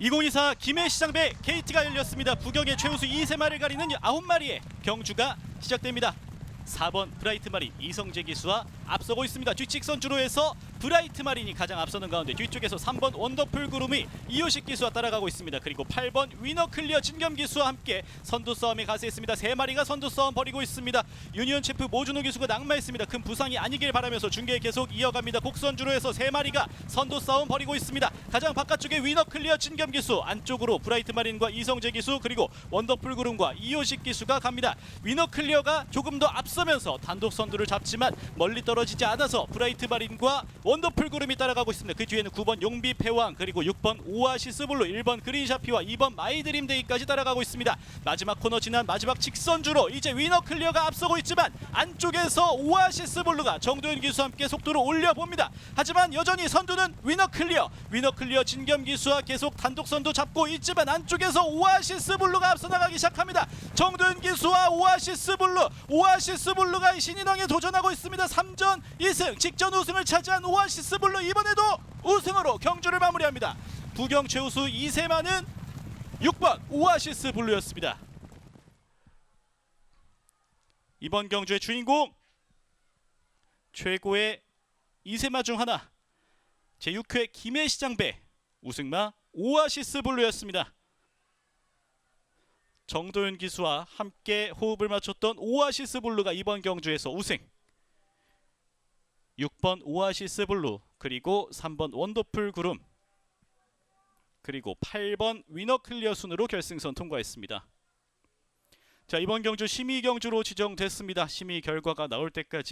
2024 김해시장배 KT가 열렸습니다. 부경의 최우수 2세마를 가리는 9마리의 경주가 시작됩니다. 4번 브라이트 마린 이성재 기수와 앞서고 있습니다. 뒤직선 주로에서 브라이트 마린이 가장 앞서는 가운데 뒤쪽에서 3번 원더풀 구름이 이효식 기수와 따라가고 있습니다. 그리고 8번 위너 클리어 진겸 기수와 함께 선두 싸움에 가세했습니다. 세 마리가 선두 싸움 벌이고 있습니다. 유니온 체프 모준호 기수가 낙마했습니다. 큰 부상이 아니길 바라면서 중계 계속 이어갑니다. 곡선 주로에서 세 마리가 선두 싸움 벌이고 있습니다. 가장 바깥쪽에 위너 클리어 진겸 기수 안쪽으로 브라이트 마린과 이성재 기수 그리고 원더풀 구름과 이효식 기수가 갑니다. 위너 클리어가 조금 더 앞서 면서 단독 선두를 잡지만 멀리 떨어지지 않아서 브라이트 마린과 원더풀 구름이 따라가고 있습니다. 그 뒤에는 9번 용비 패왕 그리고 6번 오아시스 블루 1번 그린샤피와 2번 마이드림 데이까지 따라가고 있습니다. 마지막 코너 지난 마지막 직선주로 이제 위너 클리어가 앞서고 있지만 안쪽에서 오아시스 블루가 정도현 기수와 함께 속도를 올려봅니다. 하지만 여전히 선두는 위너 클리어 위너 클리어 진겸 기수와 계속 단독 선두 잡고 있지만 안쪽에서 오아시스 블루가 앞서 나가기 시작합니다. 정도현 기수와 오아시스 블루 오아시스 블루가 이 신인왕에 도전하고 있습니다. 3전 2승 직전 우승을 차지한 오아시스 블루 이번에도 우승으로 경주를 마무리합니다. 부경 최우수 2세마는 6번 오아시스 블루였습니다. 이번 경주의 주인공 최고의 2세마 중 하나 제6회 김해시장배 우승마 오아시스 블루였습니다. 정도윤 기수와 함께 호흡을 맞췄던 오아시스 블루가 이번 경주에서 우승 6번 오아시스 블루 그리고 3번 원더풀 구름 그리고 8번 위너 클리어 순으로 결승선 통과했습니다. 자 이번 경주 심의 경주로 지정됐습니다. 심의 결과가 나올 때까지